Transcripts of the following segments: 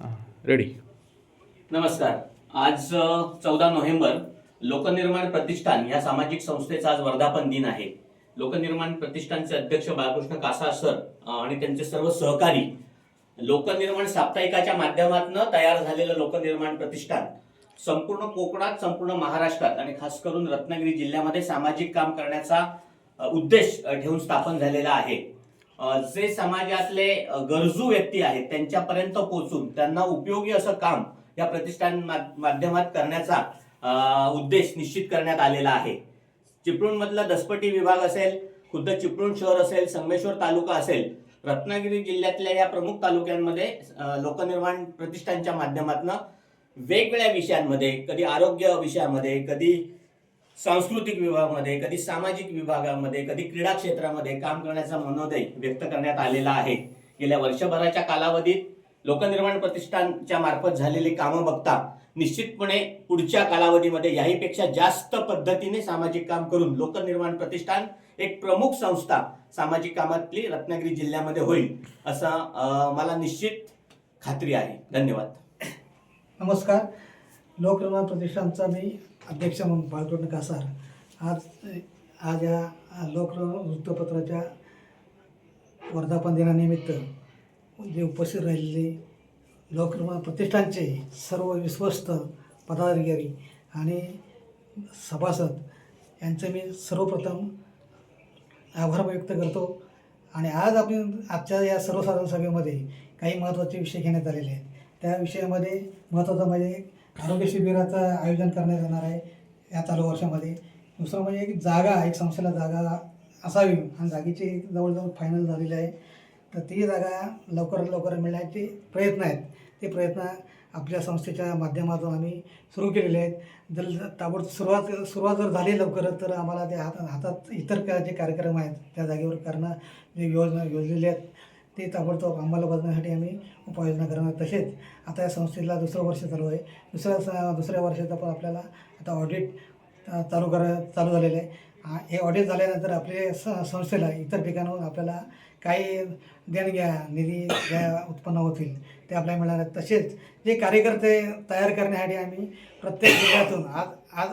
Ready नमस्कार. आज चौदा नोव्हेंबर लोकनिर्माण प्रतिष्ठान या सामाजिक संस्थेचा आज वर्धापन दिन आहे. लोकनिर्माण प्रतिष्ठानचे अध्यक्ष बाळकृष्ण कासा सर आणि त्यांचे सर्व सहकारी लोकनिर्माण साप्ताहिकाच्या माध्यमातून तयार झालेलं लोकनिर्माण प्रतिष्ठान संपूर्ण कोकणात संपूर्ण महाराष्ट्रात आणि खास करून रत्नागिरी जिल्ह्यामध्ये सामाजिक काम करण्याचा उद्देश ठेवून स्थापन झालेला आहे. जे समाजातले गरजू व्यक्ती आहेत त्यांच्यापर्यंत पोहोचून त्यांना उपयोगी असं काम या प्रतिष्ठान मा- माध्यमात करण्याचा उद्देश निश्चित करण्यात आलेला आहे. चिपळूणमधला दसपटी विभाग असेल खुद्द चिपळूण शहर असेल संगमेश्वर तालुका असेल रत्नागिरी जिल्ह्यातल्या या प्रमुख तालुक्यांमध्ये लोकनिर्माण प्रतिष्ठानच्या माध्यमातून वेगवेगळ्या विषयांमध्ये कधी आरोग्य विषयामध्ये कधी सांस्कृतिक विभागामध्ये कधी सामाजिक विभागामध्ये कधी क्रीडा क्षेत्रामध्ये काम करण्याचा मनोदय व्यक्त करण्यात आलेला आहे. गेल्या वर्षभराच्या कालावधीत लोकनिर्माण प्रतिष्ठानच्या मार्फत झालेली कामं बघता निश्चितपणे पुढच्या कालावधीमध्ये याहीपेक्षा जास्त पद्धतीने सामाजिक काम करून लोकनिर्माण प्रतिष्ठान एक प्रमुख संस्था सामाजिक कामातली रत्नागिरी जिल्ह्यामध्ये होईल असं मला निश्चित खात्री आहे. धन्यवाद. नमस्कार. लोकनिर्माण प्रतिष्ठानचा मी अध्यक्ष म्हणून बाळकृष्ण कासार. आज आज या लोकनिर्माण वृत्तपत्राच्या वर्धापन दिनानिमित्त जे उपस्थित राहिलेले लोकनिर्माण प्रतिष्ठानचे सर्व विश्वस्त पदाधिकारी आणि सभासद यांचे मी सर्वप्रथम आभार व्यक्त करतो. आणि आज आपण आजच्या या सर्वसाधारण सभेमध्ये काही महत्त्वाचे विषय घेण्यात आलेले आहेत. त्या विषयामध्ये महत्त्वाचं म्हणजे आरोग्य शिबिराचं आयोजन करण्यात येणार आहे या चालू वर्षामध्ये. दुसरं म्हणजे एक जागा एक संस्थेला जागा असावी आणि जागेची जवळजवळ फायनल झालेली आहे. तर ती जागा लवकरात लवकर मिळण्याचे प्रयत्न आहेत. ते प्रयत्न आपल्या संस्थेच्या माध्यमातून आम्ही सुरू केलेले आहेत. जर ताबडतोब सुरुवात सुरुवात जर झाली लवकरच तर आम्हाला ते हात हातात इतर का जे कार्यक्रम आहेत त्या जागेवर करणं जे योजना योजलेले आहेत ते ताबडतोब अंमलबजावणीसाठी आम्ही उपाययोजना करणार. तसेच आता या संस्थेला दुसरं वर्ष चालू आहे. दुसऱ्या स- दुसऱ्या वर्षाचा पण आपल्याला आता ऑडिट चालू कर चालू झालेलं आहे. हे ऑडिट झाल्यानंतर आपले स संस्थेला इतर ठिकाणाहून आपल्याला काही देणग्या निधी ज्या उत्पन्न होतील ते आपल्याला मिळणार आहेत. तसेच जे कार्यकर्ते तयार करण्यासाठी आम्ही प्रत्येक जिल्ह्यातून आज आज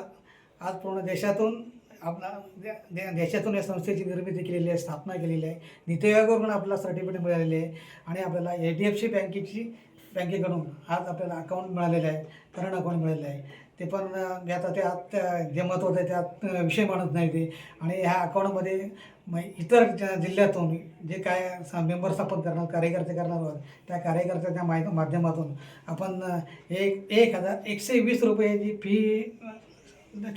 आज पूर्ण देशातून आपला दे- दे- देशातून या संस्थेची निर्मिती केलेली आहे स्थापना केलेली आहे. नीती आयोगाकडून आपल्याला सर्टिफिकेट मिळालेले आहे आणि आपल्याला एच डी एफ सी बँकेची बँकेकडून आज आपल्याला अकाउंट मिळालेलं आहे करंट अकाउंट मिळालेलं आहे. ते पण मी आता त्यात त्या जे महत्त्वाचं आहे त्यात विषय मानत नाही ते. आणि ह्या अकाउंटमध्ये मग इतर जिल्ह्यातून जे काय मेंबर स्थापन करणार कार्यकर्ते करणार आहोत त्या कार्यकर्त्याच्या माय माध्यमातून आपण एक एक हजार एकशे वीस रुपयाची फी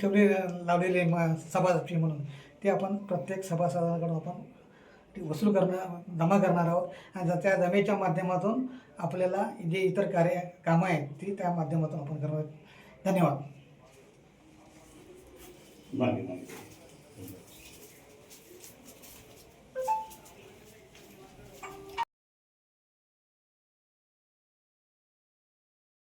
ठेवले लावलेले आहे म म्हणून. ते आपण प्रत्येक सभासदाकडून आपण ती वसूल करणं जमा करणार आहोत. आणि त्या जमेच्या माध्यमातून आपल्याला जे इतर कार्य कामं आहेत ती त्या माध्यमातून आपण करणार धन्यवाद. मागे